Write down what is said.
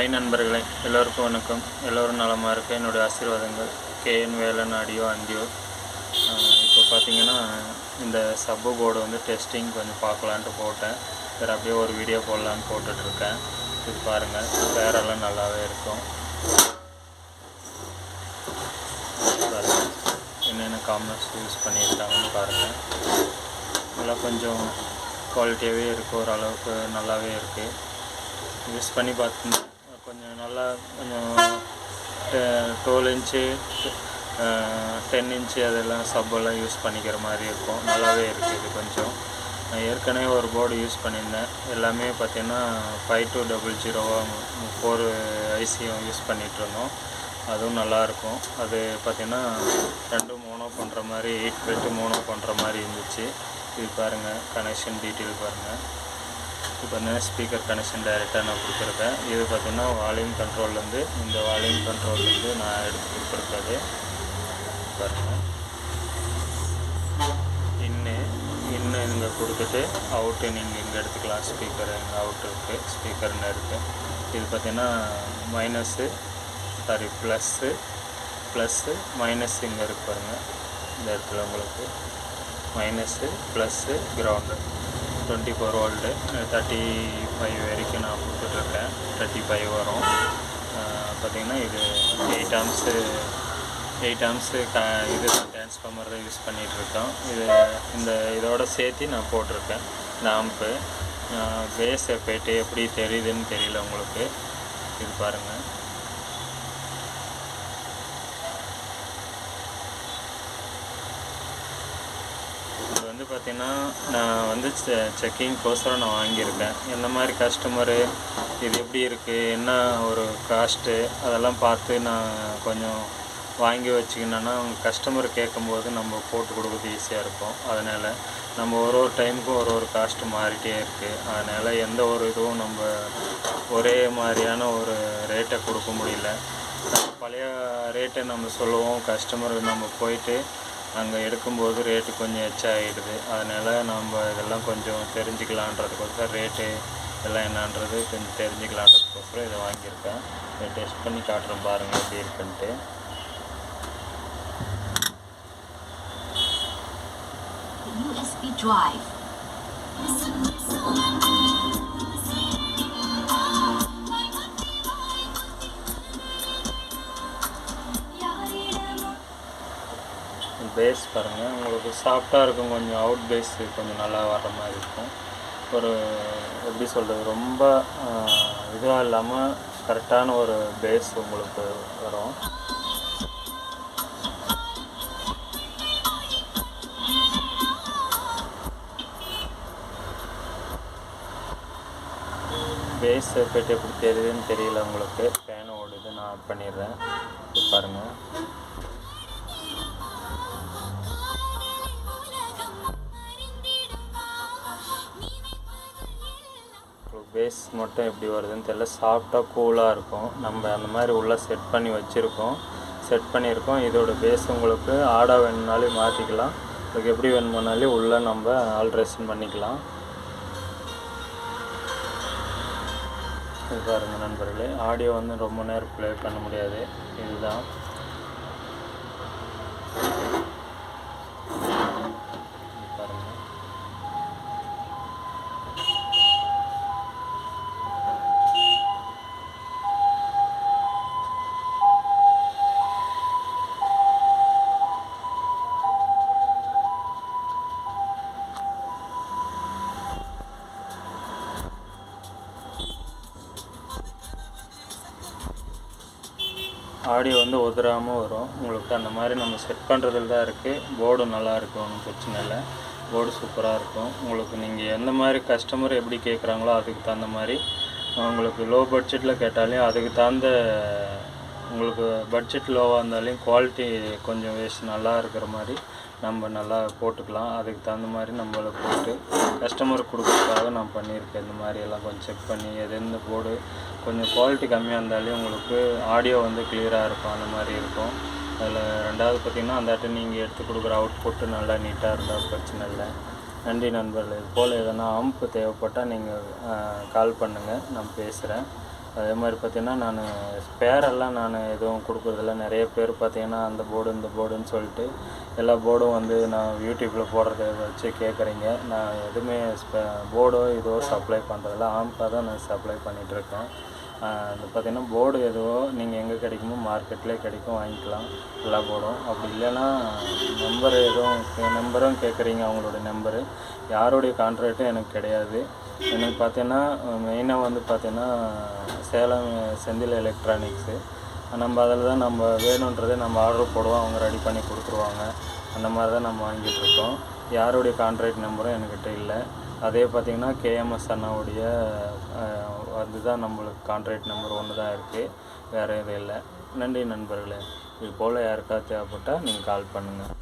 ஐ நண்பர்களே எல்லோருக்கும் வணக்கம். எல்லோரும் நலமாக இருக்க என்னுடைய ஆசீர்வாதங்கள். கேஎன் வேலன் ஆடியோ அண்டியோ இப்போ பார்த்தீங்கன்னா இந்த சப்பு போர்டு வந்து டெஸ்டிங் கொஞ்சம் பார்க்கலான்ட்டு போட்டேன். சரி அப்படியே ஒரு வீடியோ போடலான்னு போட்டுட்ருக்கேன். இது பாருங்கள் பேரெல்லாம் நல்லாவே இருக்கும். பாருங்கள் என்னென்ன காம்பனன்ஸ் யூஸ் பண்ணியிருக்காங்கன்னு பாருங்கள் இதெல்லாம் கொஞ்சம் குவாலிட்டியாகவே இருக்குது ஓரளவுக்கு நல்லாவே இருக்குது யூஸ் பண்ணி பார்த்து கொஞ்சம் நல்லா கொஞ்சம் டுவெல் இன்ச்சு டென் இன்ச்சு அதெல்லாம் சப்பெல்லாம் யூஸ் பண்ணிக்கிற மாதிரி இருக்கும். நல்லாவே இருக்குது இது கொஞ்சம். நான் ஏற்கனவே ஒரு போர்டு யூஸ் பண்ணியிருந்தேன். எல்லாமே பார்த்தீங்கன்னா ஃபைவ் டூ டபுள் ஜீரோவாக ஃபோர் ஐசியும் யூஸ் பண்ணிகிட்ருந்தோம் அதுவும் நல்லாயிருக்கும் அது பார்த்திங்கன்னா ரெண்டும் மூணோ பண்ணுற மாதிரி எயிட் பிளட்டு மூணோ பண்ணுற மாதிரி இருந்துச்சு. இது பாருங்கள் கனெக்ஷன் டீட்டெயில் பாருங்கள் இப்போ பார்த்தீங்கன்னா ஸ்பீக்கர் கனெக்ஷன் டைரெக்டாக நான் கொடுத்துருக்கேன் இது பார்த்திங்கன்னா வால்யூம் கண்ட்ரோல்லேருந்து இந்த வால்யூம் கண்ட்ரோல்லேருந்து நான் எடுத்து கொடுத்துருக்கிறது பாருங்கள் இன்னு இன்னு இங்கே கொடுத்துட்டு அவுட்டு நீங்கள் இங்கே எடுத்துக்கலாம். ஸ்பீக்கர் இங்கே அவுட் இருக்குது ஸ்பீக்கர்னு இருக்குது இது பார்த்திங்கன்னா minus sorry plus plus minus இங்கே இருக்கு பாருங்கள் இந்த இடத்துல உங்களுக்கு minus plus ground twenty four volt thirty five வரைக்கும் நான் கொடுத்துட்ருக்கேன். தேர்ட்டி ஃபைவ் வரும் பார்த்திங்கன்னா இது எயிட் ஆம்ஸு எயிட் ஆம்ஸு க இது டிரான்ஸ்ஃபார்மர் தான் யூஸ் பண்ணிகிட்ருக்கோம் இது இந்த இதோட சேர்த்து நான் போட்டிருக்கேன். இந்த ஆம்ப்பு பேஸ் எஃபெக்ட் எப்படி தெரியுதுன்னு தெரியல உங்களுக்கு. இது பாருங்கள் இது வந்து பார்த்திங்கன்னா நான் வந்து செ செக்கிங்க்கோசரம் நான் வாங்கியிருக்கேன். என்ன மாதிரி கஸ்டமரு இது எப்படி இருக்குது என்ன ஒரு காஸ்ட்டு அதெல்லாம் பார்த்து நான் கொஞ்சம் வாங்கி வச்சுக்கினேன்னா அவங்க கஸ்டமர் கேட்கும்போது நம்ம போட்டு கொடுக்குறது ஈஸியாக இருக்கும். அதனால் நம்ம ஒரு ஒரு டைமுக்கும் ஒரு ஒரு காஸ்ட்டு மாறிட்டே இருக்குது அதனால் எந்த ஒரு இதுவும் நம்ம ஒரே மாதிரியான ஒரு ரேட்டை கொடுக்க முடியல. பழைய ரேட்டை நம்ம சொல்லுவோம் கஸ்டமருக்கு நம்ம போயிட்டு அங்கே எடுக்கும்போது ரேட்டு கொஞ்சம் எச்சா ஆகிடுது அதனால் நம்ம இதெல்லாம் கொஞ்சம் தெரிஞ்சுக்கலான்றதுக்கோசரம் ரேட்டு இதெல்லாம் என்னன்றது கொஞ்சம் தெரிஞ்சுக்கலான்றதுக்கோசரம் இதை வாங்கியிருக்கேன். இதை டெஸ்ட் பண்ணி காட்டுறேன் பாருங்கள் எப்படி இருக்குன்ட்டு. USB drive. பேஸ் பாருங்கள் உங்களுக்கு சாஃப்டாக இருக்கும் கொஞ்சம் அவுட் பேஸ் கொஞ்சம் நல்லா வர்ற மாதிரி இருக்கும். ஒரு எப்படி சொல்கிறது ரொம்ப இதுவாக இல்லாமல் கரெக்டான ஒரு பேஸ் உங்களுக்கு வரும். பேஸ் எஃபெக்ட் எப்படி தெரியுதுன்னு தெரியல உங்களுக்கு. ஃபேன் ஓடுது நான் பண்ணிடுறேன். பாருங்கள் பேஸ் மட்டும் எப்படி வருதுன்னு தெரியல. சாஃப்டாக கூலாக இருக்கும். நம்ம அந்த மாதிரி உள்ளே செட் பண்ணி வச்சுருக்கோம். செட் பண்ணியிருக்கோம். இதோட பேஸ் உங்களுக்கு ஆடா வேணும்னாலே மாற்றிக்கலாம் உங்களுக்கு எப்படி வேணுமானாலே உள்ளே நம்ம ஆல்ட்ரேஷன் பண்ணிக்கலாம். இது பாருங்கள் நண்பர்களே. ஆடியோ வந்து ரொம்ப நேரம் ப்ளே பண்ண முடியாது. இதுதான். ஆடியோ வந்து உதிராமல் வரும். உங்களுக்கு அந்த மாதிரி நம்ம செட் பண்ணுறதுல தான் இருக்குது போர்டும் நல்லா இருக்கும் ஒன்றும் பிரச்சனை இல்லை. போர்டு சூப்பராக இருக்கும். உங்களுக்கு நீங்கள் எந்த மாதிரி கஸ்டமர் எப்படி கேட்குறாங்களோ அதுக்கு தகுந்த மாதிரி உங்களுக்கு லோ பட்ஜெட்டில் கேட்டாலையும் அதுக்கு தகுந்த உங்களுக்கு பட்ஜெட் லோவாக இருந்தாலையும் குவாலிட்டி கொஞ்சம் வேஸ்ட் நல்லா இருக்கிற மாதிரி நம்ம நல்லா போட்டுக்கலாம். அதுக்கு தகுந்த மாதிரி நம்மளை போட்டு கஸ்டமர் கொடுக்குறதுக்காக நான் பண்ணியிருக்கேன். இந்த மாதிரி எல்லாம் கொஞ்சம் செக் பண்ணி எதெந்த போடு போர்டு கொஞ்சம் குவாலிட்டி கம்மியாக இருந்தாலே உங்களுக்கு ஆடியோ வந்து கிளியராக இருக்கும். அந்த மாதிரி இருக்கும். அதில் ரெண்டாவது பார்த்திங்கன்னா அந்த நீங்கள் எடுத்து கொடுக்குற அவுட்புட்டு நல்லா நீட்டாக இருந்தால் பிரச்சனை இல்லை. நன்றி நண்பர்கள். இது போல் எதனா அம்ப்பு தேவைப்பட்டால் நீங்கள் கால் பண்ணுங்கள் நான் பேசுகிறேன் அதே மாதிரி பார்த்தீங்கன்னா நான் ஸ்பேரெல்லாம் நான் எதுவும் கொடுக்குறதில்ல. நிறைய பேர் பார்த்தீங்கன்னா அந்த போர்டு இந்த போர்டுன்னு சொல்லிட்டு எல்லா போர்டும் வந்து நான் யூடியூப்பில் போடுறத வச்சு கேட்குறீங்க. நான் எதுவுமே ஸ்பே போர்டோ இதோ சப்ளை பண்ணுறதில்ல ஆம்பாக தான் நான் சப்ளை பண்ணிகிட்ருக்கேன் அது பார்த்தீங்கன்னா போர்டு எதுவோ நீங்கள் எங்கே கிடைக்குமோ மார்க்கெட்லேயே கிடைக்கும் வாங்கிக்கலாம். எல்லா போர்டும் அப்படி இல்லைன்னா நம்பர் எதுவும் நம்பரும் கேட்குறீங்க அவங்களோட நம்பரு யாருடைய கான்ட்ராக்டும் எனக்கு கிடையாது. எனக்கு பார்த்தீங்கன்னா மெயினாக வந்து பார்த்தீங்கன்னா சேலம் செந்தில் எலக்ட்ரானிக்ஸு நம்ம அதில் தான் நம்ம வேணுன்றதை நம்ம ஆர்டர் போடுவோம். அவங்க ரெடி பண்ணி கொடுத்துருவாங்க. அந்த மாதிரி தான் நம்ம வாங்கிட்டுருக்கோம் யாருடைய கான்ட்ராக்ட் நம்பரும் என்கிட்ட இல்லை. அதே பார்த்திங்கன்னா கேஎம்எஸ் அண்ணாவுடைய அஹ், அதுதான் நம்மளுக்கு கான்ட்ராக்ட் நம்பர் ஒன்று தான் இருக்குது வேறு எதுவும் இல்லை. நன்றி நண்பர்களே. இது போல் யாருக்காவது தேவைப்பட்டால் நீங்கள் கால் பண்ணுங்கள்